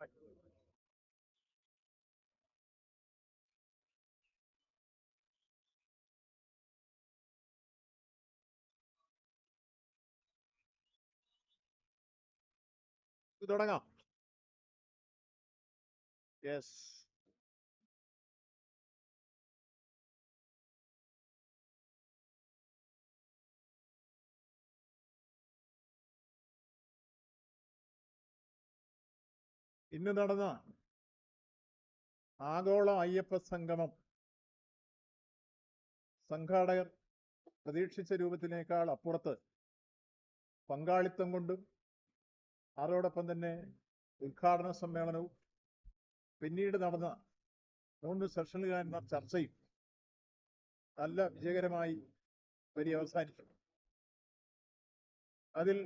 はい。ドラが。Yes. ഇന്ന് നടന്ന ആഗോള അയ്യപ്പ സംഗമം. സംഘാടകർ പ്രതീക്ഷിച്ച രൂപത്തിനേക്കാൾ അപ്പുറത്ത് പങ്കാളിത്തം കൊണ്ടും അതോടൊപ്പം തന്നെ ഉദ്ഘാടന സമ്മേളനവും പിന്നീട് നടന്ന മൂന്ന് സെഷനുകാരന്മാർ ചർച്ചയും നല്ല വിജയകരമായി പര്യവസാനിച്ചു അതിൽ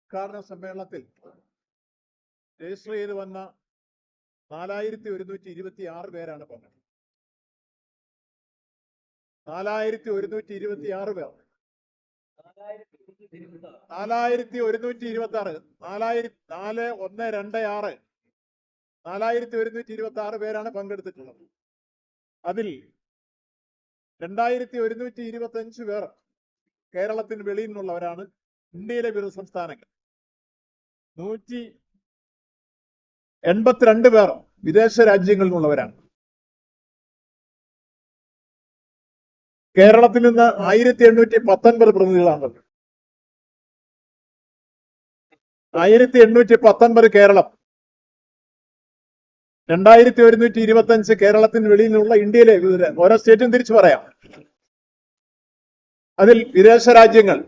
ഉദ്ഘാടന സമ്മേളനത്തിൽ രജിസ്റ്റർ ചെയ്ത് വന്ന നാലായിരത്തി ഒരുന്നൂറ്റി ഇരുപത്തി ആറ് പേരാണ് പങ്കെടുത്തത് നാലായിരത്തി ഒരുന്നൂറ്റി ഇരുപത്തി ആറ് പേർ. നാലായിരത്തി ഒരുന്നൂറ്റി ഇരുപത്തി ആറ് നാലായിരത്തി നാല് ഒന്ന് രണ്ട് ആറ്. നാലായിരത്തി ഒരുന്നൂറ്റി ഇരുപത്തി ആറ് പേരാണ് പങ്കെടുത്തിട്ടുള്ളത്. അതിൽ രണ്ടായിരത്തി ഒരുന്നൂറ്റി ഇരുപത്തി അഞ്ച് പേർ കേരളത്തിന് വെളിയിൽ നിന്നുള്ളവരാണ്. ഇന്ത്യയിലെ വിവിധ സംസ്ഥാനങ്ങൾ. നൂറ്റി എൺപത്തിരണ്ട് പേർ വിദേശ രാജ്യങ്ങളിൽ നിന്നുള്ളവരാണ് കേരളത്തിൽ നിന്ന് ആയിരത്തി എണ്ണൂറ്റി പത്തൊൻപത് പ്രതിനിധികളാണുള്ളത് ആയിരത്തി എണ്ണൂറ്റി പത്തൊൻപത് കേരളം. രണ്ടായിരത്തി ഒരുന്നൂറ്റി ഇരുപത്തി അഞ്ച് കേരളത്തിന് വെളിയിൽ നിന്നുള്ള ഇന്ത്യയിലെ ഓരോ സ്റ്റേറ്റും തിരിച്ചു പറയാം. അതിൽ വിദേശ രാജ്യങ്ങൾ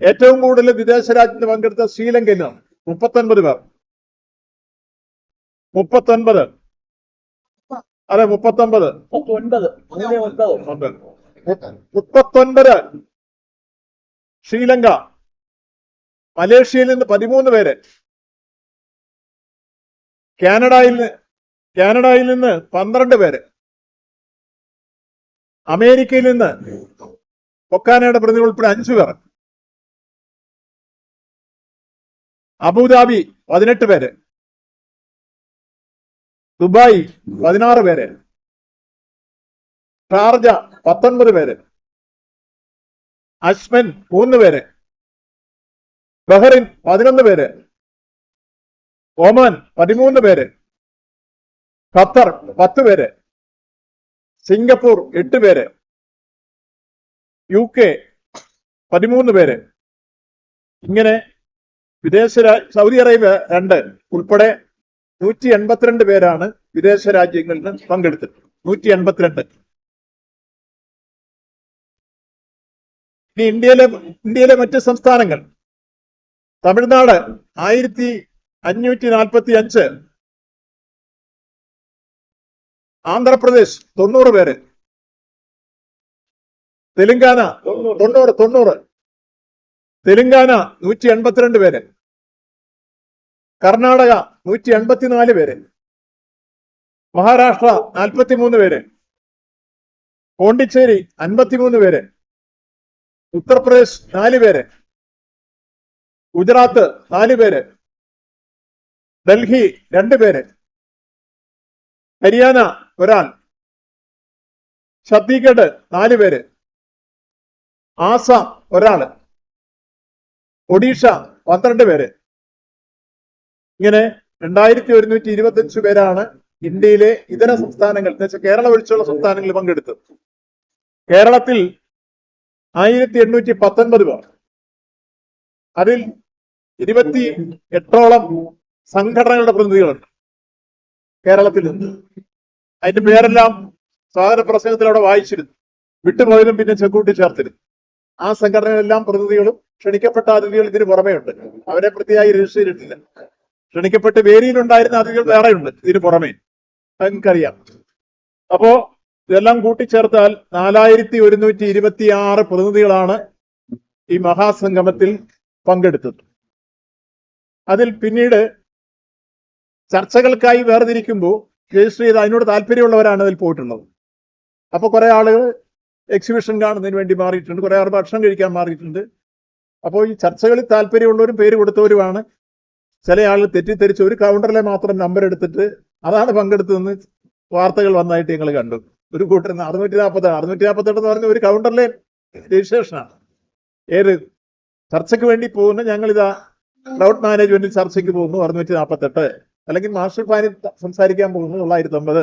ഏറ്റവും കൂടുതൽ വിദേശ രാജ്യത്ത് പങ്കെടുത്ത ശ്രീലങ്കയിലാണ് മുപ്പത്തൊൻപത് പേർ. മുപ്പത്തൊൻപത്. അതെ മുപ്പത്തൊൻപത്. മുപ്പത്തൊൻപത്. ശ്രീലങ്ക. മലേഷ്യയിൽ നിന്ന് പതിമൂന്ന് പേര്. കാനഡയിൽ നിന്ന് കാനഡയിൽ നിന്ന് പന്ത്രണ്ട് പേര്. അമേരിക്കയിൽ നിന്ന് ഒക്കാനയുടെ പ്രതി ഉൾപ്പെടെ അഞ്ചു പേർ. അബുദാബി പതിനെട്ട് പേര്. ദുബായ് പതിനാറ് പേര്. ഷാർജ പത്തൊൻപത് പേര്. അശ്മൻ മൂന്ന് പേര്. ബഹറിൻ പതിനൊന്ന് പേര്. ഒമാൻ പതിമൂന്ന് പേര്. ഖത്തർ പത്ത് പേര്. സിംഗപ്പൂർ എട്ട് പേര്. യു കെ പതിമൂന്ന് പേര്. ഇങ്ങനെ വിദേശ സൗദി അറേബ്യ രണ്ട് ഉൾപ്പെടെ നൂറ്റി എൺപത്തിരണ്ട് പേരാണ് വിദേശ രാജ്യങ്ങളിൽ നിന്ന് പങ്കെടുത്തത്. നൂറ്റി എൺപത്തിരണ്ട് ഇനി ഇന്ത്യയിലെ ഇന്ത്യയിലെ മറ്റ് സംസ്ഥാനങ്ങൾ. തമിഴ്നാട് ആയിരത്തി അഞ്ഞൂറ്റി നാൽപ്പത്തി അഞ്ച് ആന്ധ്രാപ്രദേശ് തൊണ്ണൂറ് പേര്. തെലുങ്കാന തൊണ്ണൂറ് തൊണ്ണൂറ് തെലുങ്കാന നൂറ്റി എൺപത്തിരണ്ട് പേര്. കർണാടക നൂറ്റി എൺപത്തിനാല് പേര്. മഹാരാഷ്ട്ര നാൽപ്പത്തിമൂന്ന് പേര്. പോണ്ടിച്ചേരി അൻപത്തിമൂന്ന് പേര്. ഉത്തർപ്രദേശ് നാല് പേര്. ഗുജറാത്ത് നാല് പേര്. ഡൽഹി രണ്ട് പേര്. ഹരിയാന ഒരാൾ. ഛത്തീഗഡ് നാല് പേര്. ആസാം ഒരാൾ. ഒഡീഷ പന്ത്രണ്ട് പേര്. ഇങ്ങനെ രണ്ടായിരത്തി ഒരുന്നൂറ്റി ഇരുപത്തി അഞ്ച് പേരാണ് ഇന്ത്യയിലെ ഇതര സംസ്ഥാനങ്ങൾ എന്ന് വെച്ചാൽ കേരളം ഒഴിച്ചുള്ള സംസ്ഥാനങ്ങളിൽ പങ്കെടുത്തത്. കേരളത്തിൽ ആയിരത്തി എണ്ണൂറ്റി പത്തൊൻപത് പേർ. അതിൽ ഇരുപത്തി എട്ടോളം സംഘടനകളുടെ പ്രതിനിധികളുണ്ട് കേരളത്തിൽ നിന്ന്. അതിന്റെ പേരെല്ലാം സ്വാതന്ത്ര്യ പ്രസംഗത്തിൽ അവിടെ വായിച്ചിരുന്നു. വിട്ടുപോയതും പിന്നെ ചെക്കൂട്ടി ചേർത്തിരുന്നു. ആ സംഘടനകളെല്ലാം പ്രതിനിധികളും ക്ഷണിക്കപ്പെട്ട അതിഥികൾ ഇതിന് പുറമേ ഉണ്ട് അവരെ പ്രത്യേകമായി രജിസ്റ്റർ ചെയ്തിട്ടില്ല. ക്ഷണിക്കപ്പെട്ട് വേദിയിലുണ്ടായിരുന്ന അതിഥികൾ വേറെയുണ്ട്. ഇതിന് പുറമേ. നിങ്ങൾക്കറിയാം അപ്പോ ഇതെല്ലാം കൂട്ടിച്ചേർത്താൽ നാലായിരത്തി ഒരുന്നൂറ്റി ഇരുപത്തി ആറ് പ്രതിനിധികളാണ് ഈ മഹാസംഗമത്തിൽ പങ്കെടുത്തത്. അതിൽ പിന്നീട് ചർച്ചകൾക്കായി വേർതിരിക്കുമ്പോൾ രജിസ്റ്റർ ചെയ്ത് അതിനോട് താല്പര്യമുള്ളവരാണ് അതിൽ പോയിട്ടുള്ളത്. അപ്പൊ കുറെ ആളുകൾ എക്സിബിഷൻ കാണുന്നതിന് വേണ്ടി മാറിയിട്ടുണ്ട്. കുറെ ആൾ ഭക്ഷണം കഴിക്കാൻ മാറിയിട്ടുണ്ട്. അപ്പോൾ ഈ ചർച്ചകളിൽ താല്പര്യമുള്ളവരും പേര് കൊടുത്തവരുമാണ് ചില ആളുകൾ തെറ്റിദ്ധരിച്ച് ഒരു കൗണ്ടറിലെ മാത്രം നമ്പർ എടുത്തിട്ട് അതാണ് പങ്കെടുത്തതെന്ന് വാർത്തകൾ വന്നായിട്ട് ഞങ്ങൾ കണ്ടു. ഒരു കൂട്ടർ അറുന്നൂറ്റി നാൽപ്പത്തി അറുന്നൂറ്റി നാൽപ്പത്തെട്ട് എന്ന് പറഞ്ഞ ഒരു കൗണ്ടറിലെ രജിസ്ട്രേഷനാണ്. ഏത് ചർച്ചയ്ക്ക് വേണ്ടി പോകുന്ന ഞങ്ങളിതാ ക്ലൗഡ് മാനേജ്മെന്റിൽ ചർച്ചയ്ക്ക് പോകുന്നു അറുന്നൂറ്റി നാൽപ്പത്തെട്ട് അല്ലെങ്കിൽ മാസ്റ്റർ പ്ലാനിൽ സംസാരിക്കാൻ പോകുന്നു തൊള്ളായിരത്തി ഒമ്പത്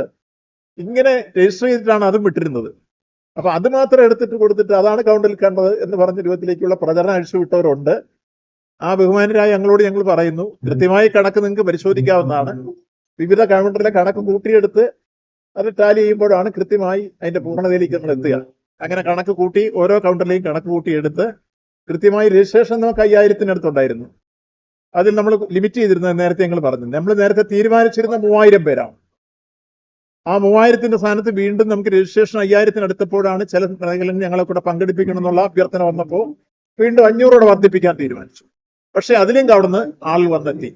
ഇങ്ങനെ രജിസ്റ്റർ ചെയ്തിട്ടാണ് അതും വിട്ടിരുന്നത്. അപ്പൊ അത് മാത്രം എടുത്തിട്ട് കൊടുത്തിട്ട് അതാണ് കൗണ്ടറിൽ കണ്ടത് എന്ന് പറഞ്ഞ രൂപത്തിലേക്കുള്ള പ്രചരണം അഴിച്ചുവിട്ടവരുണ്ട് ആ ബഹുമാനരായ ഞങ്ങളോട് ഞങ്ങൾ പറയുന്നു കൃത്യമായി കണക്ക് നിങ്ങൾക്ക് പരിശോധിക്കാവുന്നതാണ്. വിവിധ കൗണ്ടറിലെ കണക്ക് കൂട്ടിയെടുത്ത് അത് ടാലി ചെയ്യുമ്പോഴാണ് കൃത്യമായി അതിന്റെ പൂർണതയിലേക്ക് നമ്മൾ എത്തുക. അങ്ങനെ കണക്ക് കൂട്ടി ഓരോ കൗണ്ടറിലെയും കണക്ക് കൂട്ടിയെടുത്ത് കൃത്യമായി രജിസ്ട്രേഷൻ നമുക്ക് അയ്യായിരത്തിനടുത്തുണ്ടായിരുന്നു. അതിൽ നമ്മൾ ലിമിറ്റ് ചെയ്തിരുന്നത് നേരത്തെ ഞങ്ങൾ പറഞ്ഞു. നമ്മൾ നേരത്തെ തീരുമാനിച്ചിരുന്ന മൂവായിരം പേരാണ്. ആ മൂവായിരത്തിന്റെ സ്ഥാനത്ത് വീണ്ടും നമുക്ക് രജിസ്ട്രേഷൻ അയ്യായിരത്തിനടുത്തപ്പോഴാണ് ചില സ്ഥലങ്ങളിൽ ഞങ്ങളെ കൂടെ പങ്കെടുപ്പിക്കണം എന്നുള്ള അഭ്യർത്ഥന വന്നപ്പോൾ വീണ്ടും അഞ്ഞൂറോടെ വർദ്ധിപ്പിക്കാൻ തീരുമാനിച്ചു. പക്ഷെ അതിലും അവിടുന്ന് ആൾ വന്നെത്തി.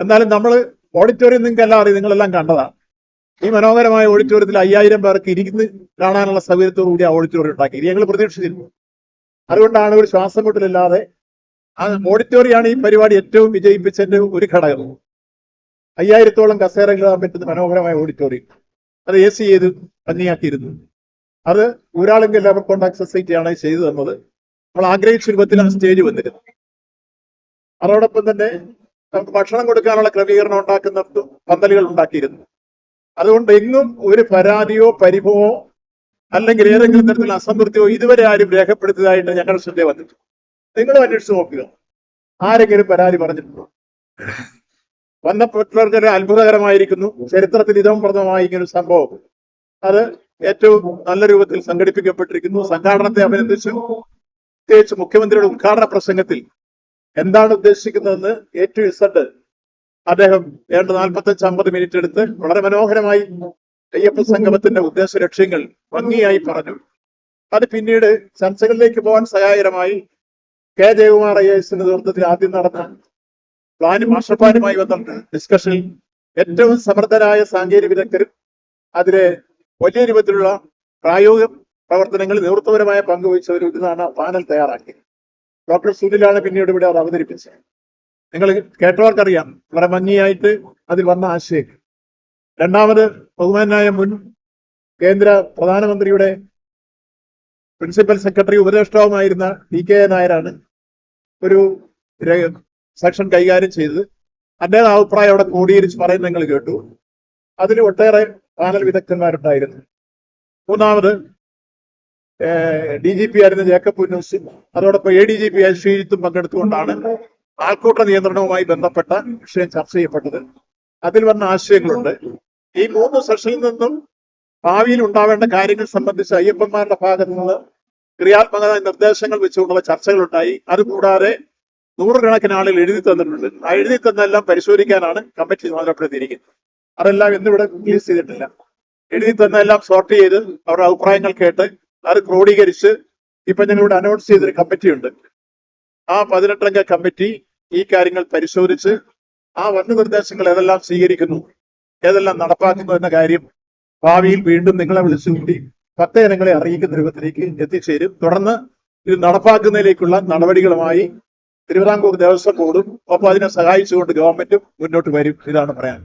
എന്നാലും നമ്മൾ ഓഡിറ്റോറിയം നിങ്ങൾക്ക് എല്ലാം അറിയാം നിങ്ങളെല്ലാം കണ്ടതാണ്. ഈ മനോഹരമായ ഓഡിറ്റോറിയത്തിൽ അയ്യായിരം പേർക്ക് ഇരിക്കുന്ന കാണാനുള്ള സൗകര്യത്തോടു കൂടി ആ ഓഡിറ്റോറിയം ഉണ്ടാക്കി. ഞങ്ങൾ പ്രതീക്ഷിച്ചിരുന്നു. അതുകൊണ്ടാണ് ഒരു ശ്വാസം മുട്ടലില്ലാതെ ആ ഓഡിറ്റോറിയാണ് ഈ പരിപാടി ഏറ്റവും വിജയിപ്പിച്ചതിന്റെ ഒരു ഘടകം. അയ്യായിരത്തോളം കസേരകൾ ഇടാൻ പറ്റുന്ന മനോഹരമായ ഓഡിറ്റോറിയം അത് എ സി ചെയ്ത് ഭംഗിയാക്കിയിരുന്നു. അത് ഒരാളെങ്കിലും ലേബർ കോൺട്രാക്ട് സൊസൈറ്റിയാണ് ചെയ്തു തന്നത് നമ്മൾ ആഗ്രഹിച്ച രൂപത്തിൽ ആ സ്റ്റേജ് വന്നിരുന്നത്. അതോടൊപ്പം തന്നെ നമുക്ക് ഭക്ഷണം കൊടുക്കാനുള്ള ക്രമീകരണം ഉണ്ടാക്കുന്ന പന്തലുകൾ ഉണ്ടാക്കിയിരുന്നു. അതുകൊണ്ട് എങ്ങും ഒരു പരാതിയോ പരിഭവോ അല്ലെങ്കിൽ ഏതെങ്കിലും തരത്തിലുള്ള അസംതൃപ്തിയോ ഇതുവരെ ആരും രേഖപ്പെടുത്തിയതായിട്ട് ഞങ്ങൾ ശ്രദ്ധ വന്നിട്ടുണ്ട് നിങ്ങളും അന്വേഷിച്ച് നോക്കുക. ആരെങ്കിലും പരാതി പറഞ്ഞിട്ടുണ്ടോ? വന്നപ്പെട്ടവർക്ക് അത്ഭുതകരമായിരിക്കുന്നു. ചരിത്രത്തിൽ ഇതം പ്രദമായ ഇങ്ങനെ ഒരു സംഭവം. അത് ഏറ്റവും നല്ല രൂപത്തിൽ സംഘടിപ്പിക്കപ്പെട്ടിരിക്കുന്നു. സംഘാടനത്തെ അഭിനന്ദിച്ചു. പ്രത്യേകിച്ച് മുഖ്യമന്ത്രിയുടെ ഉദ്ഘാടന പ്രസംഗത്തിൽ എന്താണ് ഉദ്ദേശിക്കുന്നതെന്ന് എ ടു ഇസഡ് അദ്ദേഹം ഏതാണ്ട് നാൽപ്പത്തഞ്ച് അമ്പത് മിനിറ്റ് എടുത്ത് വളരെ മനോഹരമായി അയ്യപ്പ സംഗമത്തിന്റെ ഉദ്ദേശ ലക്ഷ്യങ്ങൾ ഭംഗിയായി പറഞ്ഞു. അത് പിന്നീട് ചർച്ചകളിലേക്ക് പോകാൻ സഹായകരമായി കെ ജയകുമാർ ഐ എസിന്റെ നേതൃത്വത്തിൽ ആദ്യം നടന്ന പ്ലാനും മാസ്റ്റർ പ്ലാനുമായി ബന്ധപ്പെട്ട ഡിസ്കഷനിൽ ഏറ്റവും സമർത്ഥരായ സാങ്കേതിക വിദഗ്ധരും അതിലെ വലിയ രൂപത്തിലുള്ള പ്രായോഗിക പ്രവർത്തനങ്ങളിൽ നേതൃത്വപരമായ പങ്കുവഹിച്ചവരും ഇതാണ് പാനൽ തയ്യാറാക്കി ഡോക്ടർ സുനിലാണ് പിന്നീട് ഇവിടെ അത് അവതരിപ്പിച്ചത്. നിങ്ങൾ കേട്ടവർക്കറിയാം വളരെ ഭംഗിയായിട്ട് അതിൽ വന്ന ആശയം. രണ്ടാമത് ബഹുമാനായ മുൻ കേന്ദ്ര പ്രധാനമന്ത്രിയുടെ പ്രിൻസിപ്പൽ സെക്രട്ടറി ഉപദേഷ്ടാവുമായിരുന്ന ഡി കെ നായരാണ് ഒരു സെക്ഷൻ കൈകാര്യം ചെയ്തത്. അദ്ദേഹം അഭിപ്രായം അവിടെ ക്രോഡീകരിച്ച് പറയുന്നത് നിങ്ങൾ കേട്ടു. അതിൽ ഒട്ടേറെ പാനൽ വിദഗ്ധന്മാരുണ്ടായിരുന്നു. മൂന്നാമത് ഡി ജി പി ആയിരുന്ന ജേക്കബ് ഉന്നസ് അതോടൊപ്പം എ ഡി ജി പി ആയ ശ്രീജിത്തും പങ്കെടുത്തുകൊണ്ടാണ് ആൾക്കൂട്ട നിയന്ത്രണവുമായി ബന്ധപ്പെട്ട വിഷയം ചർച്ച ചെയ്യപ്പെട്ടത്. അതിൽ വന്ന ആശയങ്ങളുണ്ട്. ഈ മൂന്ന് സെഷനിൽ നിന്നും ഭാവിയിൽ ഉണ്ടാവേണ്ട കാര്യങ്ങൾ സംബന്ധിച്ച് അയ്യപ്പന്മാരുടെ ഭാഗത്ത് നിന്ന് ക്രിയാത്മക നിർദ്ദേശങ്ങൾ വെച്ചുകൊണ്ടുള്ള ചർച്ചകളുണ്ടായി. അതുകൂടാതെ നൂറുകണക്കിന് ആളുകൾ എഴുതി തന്നിട്ടുണ്ട്. ആ എഴുതി തന്നെല്ലാം പരിശോധിക്കാനാണ് കമ്മിറ്റി ചുമതലപ്പെടുത്തിയിരിക്കുന്നത് അതെല്ലാം ഇന്നിവിടെ റിലീസ് ചെയ്തിട്ടില്ല. എഴുതി തന്നെല്ലാം സോർട്ട് ചെയ്ത് അവരുടെ അഭിപ്രായങ്ങൾ കേട്ട് അത് ക്രോഡീകരിച്ച് ഇപ്പൊ ഞങ്ങളിവിടെ അനൗൺസ് ചെയ്തൊരു കമ്മിറ്റിയുണ്ട്. ആ പതിനെട്ടംഗ കമ്മിറ്റി ഈ കാര്യങ്ങൾ പരിശോധിച്ച് ആ വന്ന നിർദ്ദേശങ്ങൾ ഏതെല്ലാം സ്വീകരിക്കുന്നു ഏതെല്ലാം നടപ്പാക്കുന്നു എന്ന കാര്യം ഭാവിയിൽ വീണ്ടും നിങ്ങളെ വിളിച്ചുകൂട്ടി ഭക്തജനങ്ങളെ അറിയിക്കുന്ന രൂപത്തിലേക്ക് എത്തിച്ചേരും. തുടർന്ന് ഇത് നടപ്പാക്കുന്നതിലേക്കുള്ള നടപടികളുമായി തിരുവിതാംകൂർ ദേവസ്വം ബോർഡും ഒപ്പം അതിനെ സഹായിച്ചുകൊണ്ട് ഗവൺമെന്റും മുന്നോട്ട് വരും. ഇതാണ് പറയാൻ.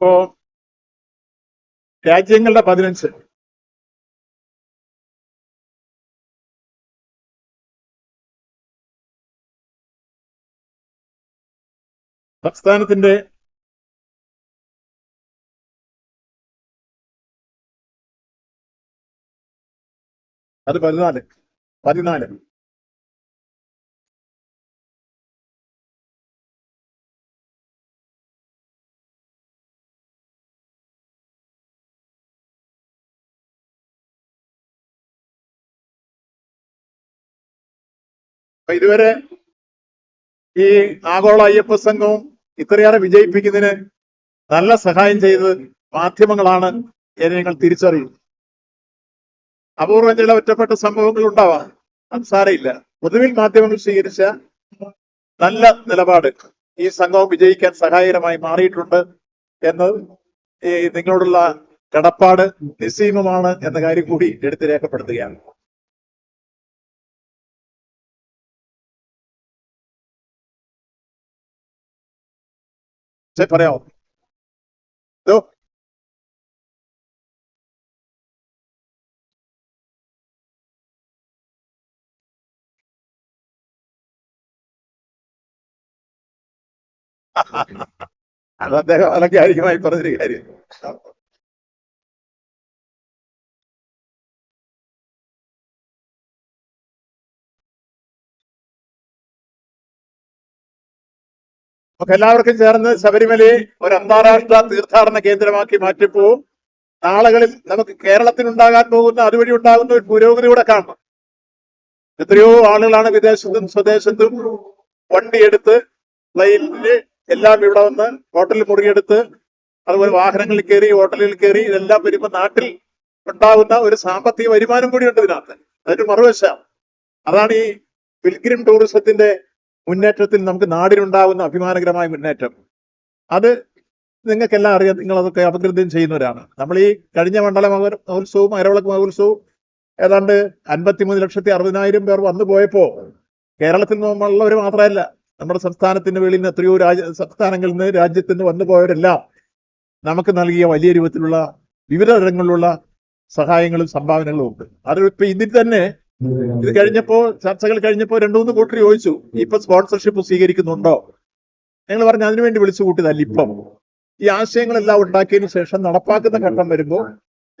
ഇപ്പോ രാജ്യങ്ങളുടെ പതിനഞ്ച്. സംസ്ഥാനത്തിന്റെ അത് പതിനാല്. പതിനാല്. അപ്പൊ ഇതുവരെ ഈ ആഗോള അയ്യപ്പ സംഘവും ഇത്രയേറെ വിജയിപ്പിക്കുന്നതിന് നല്ല സഹായം ചെയ്തത് മാധ്യമങ്ങളാണ് എന്ന് ഞങ്ങൾ തിരിച്ചറിയും അപൂർവം ചില ഒറ്റപ്പെട്ട സംഭവങ്ങൾ ഉണ്ടാവാം. അത് സാരയില്ല പൊതുവിൽ മാധ്യമങ്ങൾ സ്വീകരിച്ച നല്ല നിലപാട് ഈ സംഘവും വിജയിക്കാൻ സഹായകരമായി മാറിയിട്ടുണ്ട് എന്ന് നിങ്ങളോടുള്ള കടപ്പാട് നിസ്സീമമാണ് എന്ന കാര്യം കൂടി എടുത്ത് രേഖപ്പെടുത്തുകയാണ്. ചെ, പറയാമോ ഇതോ അത് അദ്ദേഹം അലങ്കാരികമായി പറഞ്ഞൊരു കാര്യം നമുക്ക് എല്ലാവർക്കും ചേർന്ന് ശബരിമലയെ ഒരു അന്താരാഷ്ട്ര തീർത്ഥാടന കേന്ദ്രമാക്കി മാറ്റിപ്പോ നാളുകളിൽ നമുക്ക് കേരളത്തിനുണ്ടാകാൻ പോകുന്ന അതുവഴി ഉണ്ടാകുന്ന ഒരു പുരോഗതി കൂടെ കാണണം. എത്രയോ ആളുകളാണ് വിദേശത്തും സ്വദേശത്തും വണ്ടിയെടുത്ത് ഫ്ലൈറ്റിൽ എല്ലാം ഇവിടെ വന്ന് ഹോട്ടലിൽ മുറിയെടുത്ത് അതുപോലെ വാഹനങ്ങളിൽ കയറി ഹോട്ടലിൽ കയറി ഇതെല്ലാം വരുമ്പോൾ നാട്ടിൽ ഉണ്ടാകുന്ന ഒരു സാമ്പത്തിക വരുമാനം കൂടി ഉണ്ട് ഇതിനകത്ത്. അതൊരു മറുവശം അതാണ് ഈ പിൽഗ്രിം ടൂറിസത്തിന്റെ മുന്നേറ്റത്തിൽ നമുക്ക് നാടിനുണ്ടാകുന്ന അഭിമാനകരമായ മുന്നേറ്റം. അത് നിങ്ങൾക്കെല്ലാം അറിയാം നിങ്ങളതൊക്കെ അപകൃതം ചെയ്യുന്നവരാണ്. നമ്മൾ ഈ കഴിഞ്ഞ മണ്ഡല മഹോ- മഹോത്സവവും അരവിളക്ക് മഹോത്സവവും ഏതാണ്ട് അൻപത്തിമൂന്ന് ലക്ഷത്തി അറുപതിനായിരം പേർ വന്നു പോയപ്പോൾ കേരളത്തിൽ നിന്നുള്ളവർ മാത്രമല്ല നമ്മുടെ സംസ്ഥാനത്തിന് വെളിയിൽ നിന്ന് എത്രയോ രാജ്യ സംസ്ഥാനങ്ങളിൽ നിന്ന് രാജ്യത്തു നിന്ന് വന്നു പോയവരെല്ലാം നമുക്ക് നൽകിയ വലിയ രൂപത്തിലുള്ള വിവിധ തരങ്ങളിലുള്ള സഹായങ്ങളും സംഭാവനകളും ഉണ്ട്. അത് ഇപ്പൊ ഇതിൽ തന്നെ ഇത് കഴിഞ്ഞപ്പോ ചർച്ചകൾ കഴിഞ്ഞപ്പോ രണ്ടു മൂന്ന് കൂട്ടർ ചോദിച്ചു ഇപ്പൊ സ്പോൺസർഷിപ്പ് സ്വീകരിക്കുന്നുണ്ടോ? ഞങ്ങൾ പറഞ്ഞു അതിനുവേണ്ടി വിളിച്ചു കൂട്ടിയതല്ല ഇപ്പം. ഈ ആശയങ്ങളെല്ലാം ഉണ്ടാക്കിയതിനു ശേഷം നടപ്പാക്കുന്ന ഘട്ടം വരുമ്പോൾ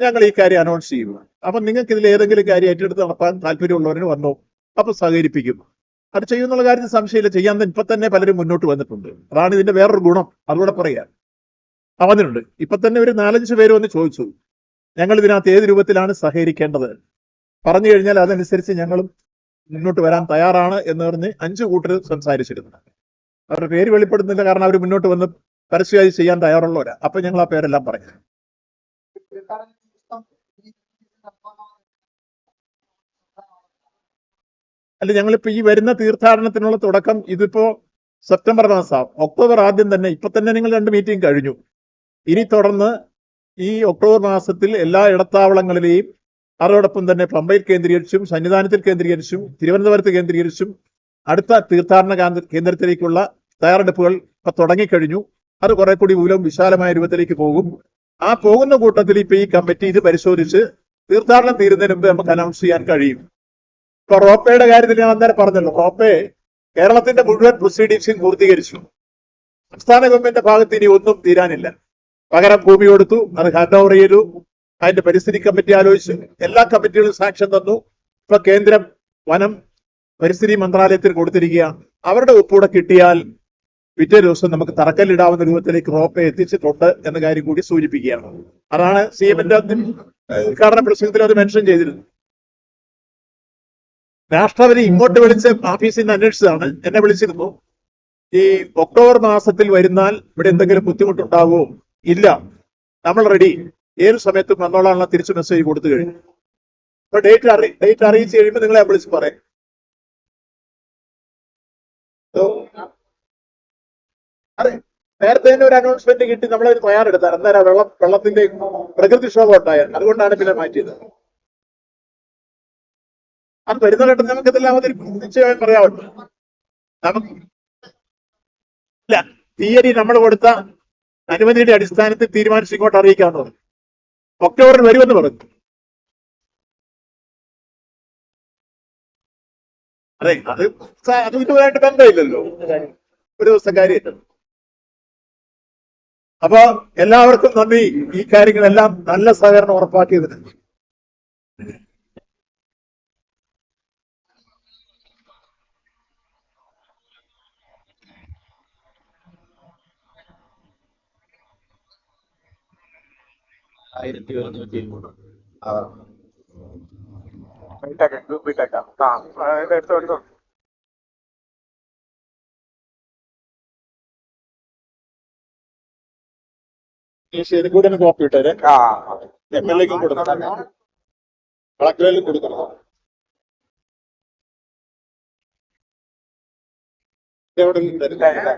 ഞങ്ങൾ ഈ കാര്യം അനൗൺസ് ചെയ്യും. അപ്പൊ നിങ്ങൾക്ക് ഇതിൽ ഏതെങ്കിലും കാര്യം ഏറ്റെടുത്ത് നടത്താൻ താല്പര്യമുള്ളവരിന് വന്നോ അപ്പൊ സഹകരിപ്പിക്കും. അത് ചെയ്യുന്നുള്ള കാര്യത്തിൽ സംശയമില്ല. ചെയ്യാൻ ഇപ്പൊ തന്നെ പലരും മുന്നോട്ട് വന്നിട്ടുണ്ട്. അതാണ് ഇതിന്റെ വേറൊരു ഗുണം. അതുകൂടെ പറയാൻ അവനുണ്ട്. ഇപ്പൊ തന്നെ ഒരു നാലഞ്ച് പേര് വന്ന് ചോദിച്ചു ഞങ്ങൾ ഇതിനകത്ത് ഏത് രൂപത്തിലാണ് സഹകരിക്കേണ്ടത്? പറഞ്ഞു കഴിഞ്ഞാൽ അതനുസരിച്ച് ഞങ്ങളും മുന്നോട്ട് വരാൻ തയ്യാറാണ് എന്ന് പറഞ്ഞ് അഞ്ചു കൂട്ടർ സംസാരിച്ചിരുന്നു. അവരുടെ പേര് വെളിപ്പെടുന്നില്ല കാരണം അവർ മുന്നോട്ട് വന്ന് പരസ്യമായി ചെയ്യാൻ തയ്യാറുള്ളവരാ. അപ്പൊ ഞങ്ങൾ ആ പേരെല്ലാം പറഞ്ഞു. അല്ല ഞങ്ങളിപ്പോ ഈ വരുന്ന തീർത്ഥാടനത്തിനുള്ള തുടക്കം ഇതിപ്പോ സെപ്റ്റംബർ മാസം. ഒക്ടോബർ ആദ്യം തന്നെ ഇപ്പൊ തന്നെ നിങ്ങൾ രണ്ട് മീറ്റിംഗ് കഴിഞ്ഞു. ഇനി തുടർന്ന് ഈ ഒക്ടോബർ മാസത്തിൽ എല്ലാ ഇടത്താവളങ്ങളിലെയും അതോടൊപ്പം തന്നെ പമ്പയിൽ കേന്ദ്രീകരിച്ചും സന്നിധാനത്തിൽ കേന്ദ്രീകരിച്ചും തിരുവനന്തപുരത്ത് കേന്ദ്രീകരിച്ചും അടുത്ത തീർത്ഥാടന കേന്ദ്ര- കേന്ദ്രത്തിലേക്കുള്ള തയ്യാറെടുപ്പുകൾ ഇപ്പൊ തുടങ്ങിക്കഴിഞ്ഞു. അത് കുറെ കൂടി മൂലം വിശാലമായ രൂപത്തിലേക്ക് പോകും. ആ പോകുന്ന കൂട്ടത്തിൽ ഇപ്പൊ ഈ കമ്മിറ്റി ഇത് പരിശോധിച്ച് തീർത്ഥാടനം തീരുന്നതിന് മുമ്പ് നമുക്ക് അനൗൺസ് ചെയ്യാൻ കഴിയും. ഇപ്പൊ റോപ്പയുടെ കാര്യത്തിൽ ഞാൻ അന്നേരം പറഞ്ഞല്ലോ റോപ്പേ കേരളത്തിന്റെ മുഴുവൻ പ്രൊസീഡിങ്സും പൂർത്തീകരിച്ചു. സംസ്ഥാന ഗവൺമെന്റിന്റെ ഭാഗത്ത് ഇനി ഒന്നും തീരാനില്ല. പകരം ഭൂമി കൊടുത്തു അത് ഹാൻഡ് ഓവർ ചെയ്തു. അതിന്റെ പരിസ്ഥിതി കമ്മിറ്റി ആലോചിച്ച് എല്ലാ കമ്മിറ്റികളും സാക്ഷ്യം തന്നു. ഇപ്പൊ കേന്ദ്രം വനം പരിസ്ഥിതി മന്ത്രാലയത്തിന് കൊടുത്തിരിക്കുകയാണ്. അവരുടെ ഒപ്പൂടെ കിട്ടിയാൽ പിറ്റേ ദിവസം നമുക്ക് തറക്കല്ലിടാവുന്ന രൂപത്തിലേക്ക് റോപ്പെ എത്തിച്ചിട്ടുണ്ട് എന്ന കാര്യം കൂടി സൂചിപ്പിക്കുകയാണ്. അതാണ് സി എമ്മിന്റെ ഉദ്ഘാടന പ്രസംഗത്തിൽ അത് മെൻഷൻ ചെയ്തിരുന്നു രാഷ്ട്രപതി ഇങ്ങോട്ട് വിളിച്ച് ഓഫീസിൽ നിന്ന് അന്വേഷിച്ചതാണ്. എന്നെ വിളിച്ചിരുന്നു. ഈ ഒക്ടോബർ മാസത്തിൽ വരുന്നാൽ ഇവിടെ എന്തെങ്കിലും ബുദ്ധിമുട്ടുണ്ടാകുമോ ഇല്ല. നമ്മൾ റെഡി ഏത് സമയത്തും വന്നോളാനുള്ള തിരിച്ചു മെസ്സേജ് കൊടുത്തു കഴിഞ്ഞു. അപ്പൊ ഡേറ്റ് അറി ഡേറ്റ് അറിയിച്ച് കഴിയുമ്പോൾ നിങ്ങളെ വിളിച്ച് പറയാം. അതെ നേരത്തെ തന്നെ ഒരു അനൗൺസ്മെന്റ് കിട്ടി. നമ്മളത് തയ്യാറെടുത്താൽ അന്നേരം വെള്ളം വെള്ളത്തിന്റെ പ്രകൃതിക്ഷോഭം ഉണ്ടായത് അതുകൊണ്ടാണ് പിന്നെ മാറ്റിയത്. അത് വരുന്ന ഘട്ടത്തിൽ നമുക്ക് ഇതെല്ലാം അതിൽ നിശ്ചയമായും പറയാവുള്ളൂ. നമുക്ക് ഇല്ല തീയതി നമ്മൾ കൊടുത്ത അനുമതിയുടെ അടിസ്ഥാനത്തിൽ തീരുമാനിച്ച് ഇങ്ങോട്ട് അറിയിക്കാമെന്ന് പറഞ്ഞു ഒക്ടോബറിൽ വരുമെന്ന് പറഞ്ഞു. അതെ അത് അത് ഇതുമായിട്ട് ബന്ധമില്ലല്ലോ. ഒരു ദിവസം കാര്യം അപ്പൊ എല്ലാവർക്കും നന്ദി. ഈ കാര്യങ്ങളെല്ലാം നല്ല സഹകരണം ഉറപ്പാക്കിയതിന് ആയിരത്തി ഒരുന്നൂറ്റി ആ ബിടെക് ബിടെക് ആ ഇത് എടുത്തോ എടുത്തോ ഈ ശരി കൂടെ ഒന്ന് കോപ്പി ഇട്ടേ ആ. എം എൽ എക്കും കൊടുക്കണം കളക്ടറിലും കൊടുക്കണം എവിടെ നിന്ന് ഇല്ല.